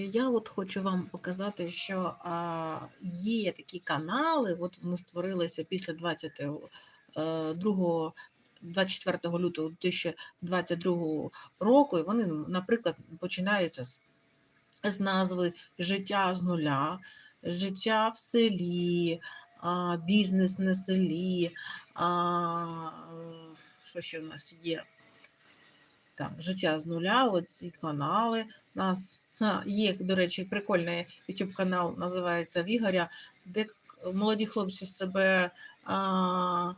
Я от хочу вам показати, що а, є такі канали, от вони створилися після 22 24 лютого 2022 року, і вони, наприклад, починаються з, з назви Життя з нуля, життя в селі, а, бізнес на селі. А, що ще в нас є? Так, життя з нуля, оці канали нас. Є, до речі, прикольний YouTube канал, називається Вігоря, де молоді хлопці себе а,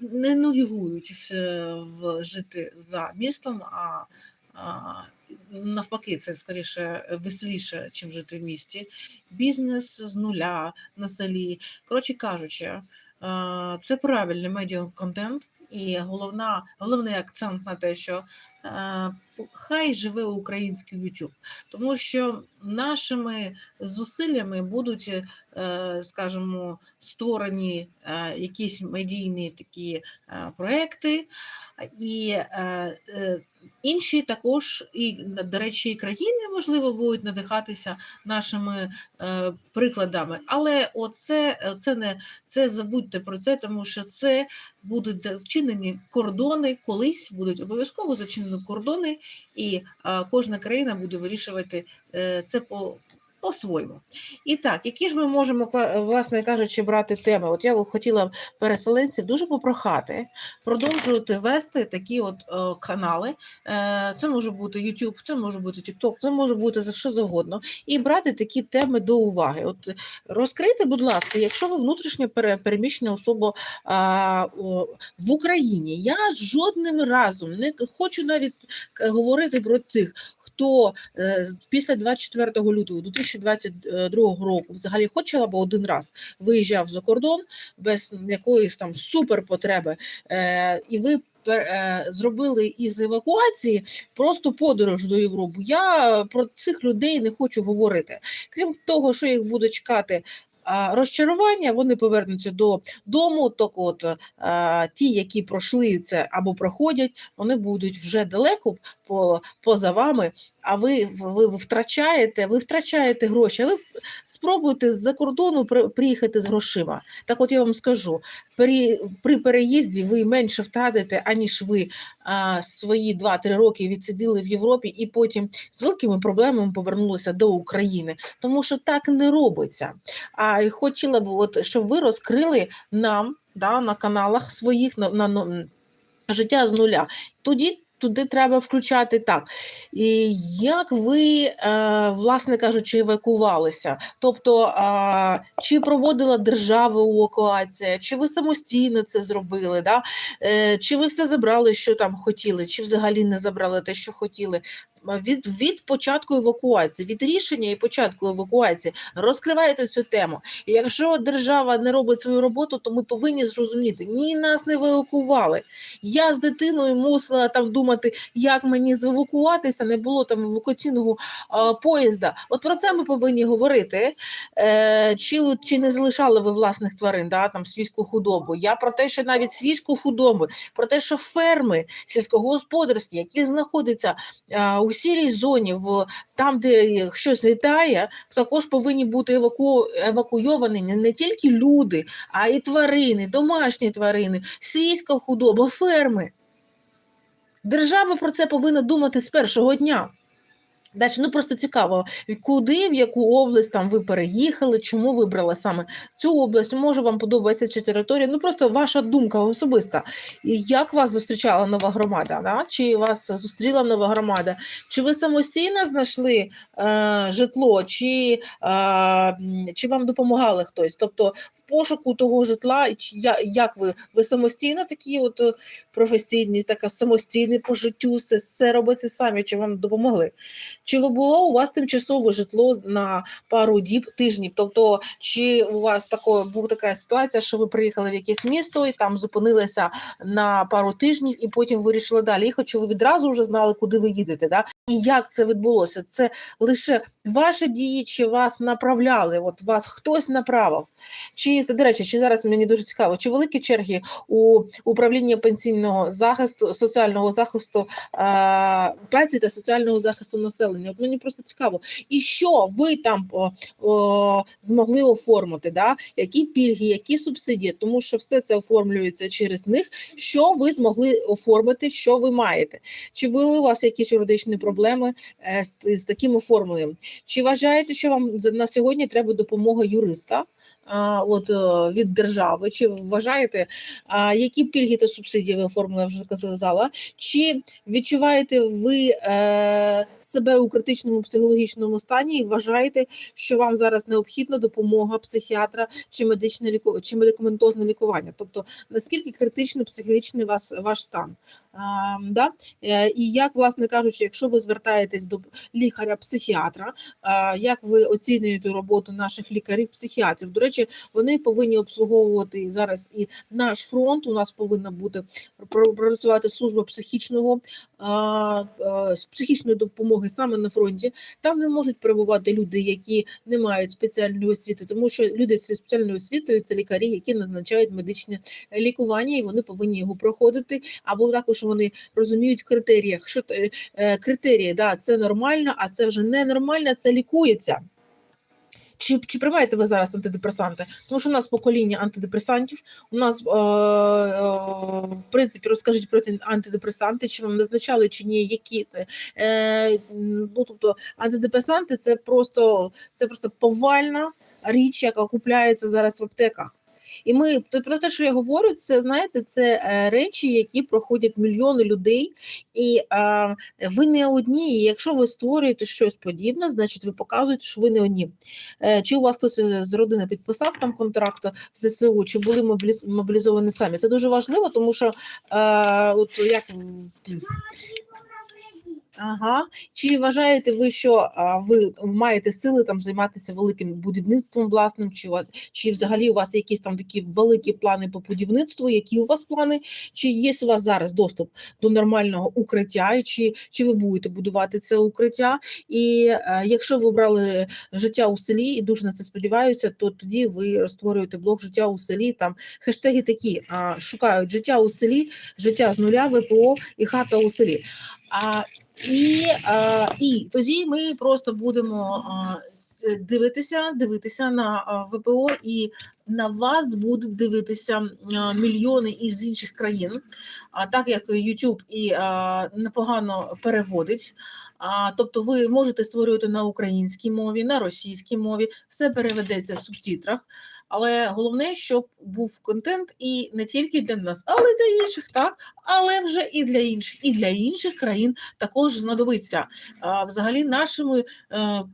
не нудьгують в, жити за містом, а, а навпаки, це скоріше веселіше, чим жити в місті. Бізнес з нуля на селі. Коротше кажучи, а, це правильний медіаконтент, і головна, головний акцент на те, що е, хай живе український YouTube, тому що нашими зусиллями будуть, е, скажімо, створені е, якісь медійні такі е, проекти, і інші також, і, до речі, і країни, можливо, будуть надихатися нашими прикладами. Але оце, це не це забудьте про це, тому що це будуть зачинені кордони, колись будуть обов'язково зачинені кордони, і кожна країна буде вирішувати е, це по. По-своєму. І так, які ж ми можемо, власне кажучи, брати теми? От я хотіла переселенців дуже попрохати продовжувати вести такі от е, канали. Е, це може бути YouTube, це може бути TikTok, це може бути за що завгодно, і брати такі теми до уваги. От розкрийте, будь ласка, якщо ви внутрішньо пере- переміщена особа о, в Україні, я жодним разом не хочу навіть говорити про тих, хто е, після 24 лютого 2022 року взагалі хоча б один раз виїжджав за кордон без якоїсь там суперпотреби, е, і ви е, зробили із евакуації просто подорож до Європи. Я про цих людей не хочу говорити. Крім того, що їх буде чекати. Розчарування вони повернуться додому. Так от ті, які пройшли це або проходять, вони будуть вже далеко по, поза вами. А ви, ви, втрачаєте, ви втрачаєте гроші. Ви спробуйте з-за кордону при- приїхати з грошима. Так, от я вам скажу: при, при переїзді ви менше втратите, аніж ви а, свої 2-3 роки відсиділи в Європі і потім з великими проблемами повернулися до України, тому що так не робиться. А і хотіла б, от, щоб ви розкрили нам да, на каналах своїх на, на, на життя з нуля. Тоді туди треба включати так. І як ви, е, власне кажучи, евакувалися? Тобто, чи проводила держава евакуація, чи ви самостійно це зробили? Да? Е, Чи ви все забрали, що там хотіли, чи взагалі не забрали те, що хотіли? Від, від початку евакуації, від рішення і початку евакуації розкривайте цю тему. І якщо держава не робить свою роботу, то ми повинні зрозуміти, ні, нас не евакували. Я з дитиною мусила там думати, як мені завакуватися, не було там евакуаційного а, поїзда. От про це ми повинні говорити. Е, чи, чи не залишали ви власних тварин, да, там свійську худобу? Я про те, що навіть свійську худобу, про те, що ферми сільськогосподарські, які знаходяться а, у сірій зоні, в там, де щось літає, також повинні бути еваку... евакуйовані не, не тільки люди, а й тварини, домашні тварини, сільська худоба, ферми. Держава про це повинна думати з першого дня. Далі, ну просто цікаво, куди, в яку область там ви переїхали, чому вибрали саме цю область, може вам подобається ця територія, ну просто ваша думка особиста. Як вас зустрічала нова громада? Да? Чи вас зустріла нова громада? Чи ви самостійно знайшли е, житло, чи, е, чи вам допомагали хтось? Тобто в пошуку того житла, як ви, ви самостійно такі от е, професійні, така самостійні по життю, все, все робити самі, чи вам допомогли? Чи було у вас тимчасове житло на пару діб, тижнів? Тобто, чи у вас тако, була така ситуація, що ви приїхали в якесь місто і там зупинилися на пару тижнів, і потім вирішили далі їхати, чи ви відразу вже знали, куди ви їдете? Да? І як це відбулося? Це лише ваші дії, чи вас направляли? От вас хтось направив? Чи до речі, чи зараз мені дуже цікаво, чи великі черги у управління пенсійного захисту, соціального захисту праці та соціального захисту населення? Оформлення. От мені просто цікаво, і що ви там о, о, змогли оформити, да? які пільги, які субсидії, тому що все це оформлюється через них. Що ви змогли оформити, що ви маєте? Чи були у вас якісь юридичні проблеми е, з, з таким оформленням? Чи вважаєте, що вам на сьогодні треба допомога юриста от, е, від держави? Чи вважаєте, які пільги та субсидії ви оформили, я вже сказала? Чи відчуваєте ви е, себе критичному психологічному стані і вважаєте, що вам зараз необхідна допомога психіатра чи медичне ліку... чи медикаментозне лікування? Тобто наскільки критично психологічний вас ваш стан? А, да? Е, І як, власне кажучи, якщо ви звертаєтесь до лікаря-психіатра, як ви оцінюєте роботу наших лікарів-психіатрів? До речі, вони повинні обслуговувати зараз і наш фронт. У нас повинна бути працювати служба психічного з психічної допомоги саме на фронті. Там не можуть перебувати люди, які не мають спеціальної освіти, тому що люди зі спеціальною освітою це лікарі, які назначають медичне лікування, і вони повинні його проходити. Або також вони розуміють критеріях, що е, критерії, да, це нормально, а це вже ненормально, це лікується. Чи, чи приймаєте ви зараз антидепресанти? Тому що у нас покоління антидепресантів. У нас, е, е, в принципі, розкажіть про антидепресанти, чи вам назначали чи ні, які. Е, ну, тобто, антидепресанти це просто, це просто повальна річ, яка купляється зараз в аптеках. І ми про те, що я говорю, це знаєте, це е, речі, які проходять мільйони людей, і е, ви не одні. І якщо ви створюєте щось подібне, значить ви показуєте, що ви не одні. Е, Чи у вас хтось е, з родини підписав там контракт в ЗСУ, чи були мобіліз- мобілізовані самі? Це дуже важливо, тому що е, от як Ага. Чи вважаєте ви, що ви маєте сили там займатися великим будівництвом власним, чи, чи взагалі у вас якісь там такі великі плани по будівництву? Які у вас плани? Чи є у вас зараз доступ до нормального укриття, і чи, чи ви будете будувати це укриття? І е, якщо ви обрали життя у селі, і дуже на це сподіваюся, то тоді ви створюєте блок життя у селі. Там хештеги такі шукають життя у селі, життя з нуля, ВПО і хата у селі. А, і, а, і тоді ми просто будемо а, дивитися, дивитися на а, ВПО, і на вас будуть дивитися а, мільйони із інших країн. А так як YouTube і а, непогано переводить. А, тобто ви можете створювати на українській мові, на російській мові, все переведеться в субтитрах. Але головне, щоб був контент і не тільки для нас, але й для інших, так, але вже і для інших, і для інших країн також знадобиться взагалі нашими е,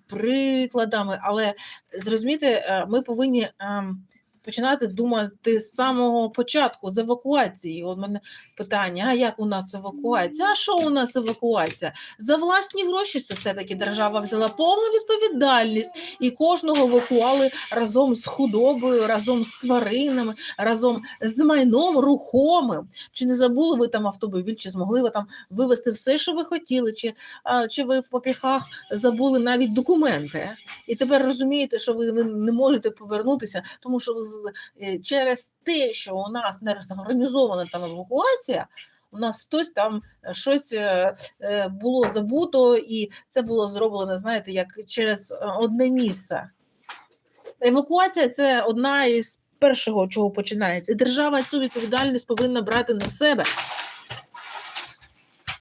прикладами. Але зрозуміти, е, ми повинні ем, починати думати з самого початку, з евакуації. От мене питання: а як у нас евакуація? А що у нас евакуація? За власні гроші це все-таки держава взяла повну відповідальність і кожного евакуали разом з худобою, разом з тваринами, разом з майном рухомим. Чи не забули ви там автомобіль, чи змогли ви там вивезти все, що ви хотіли, чи, а, чи ви в попіхах забули навіть документи? І тепер розумієте, що ви не- не можете повернутися, тому що ви через те, що у нас не розорганізована там евакуація. У нас хтось там е, щось е, е, було забуто, і це було зроблено, знаєте, як через е, одне місце. Евакуація це одна із першого, чого починається. І держава цю відповідальність повинна брати на себе.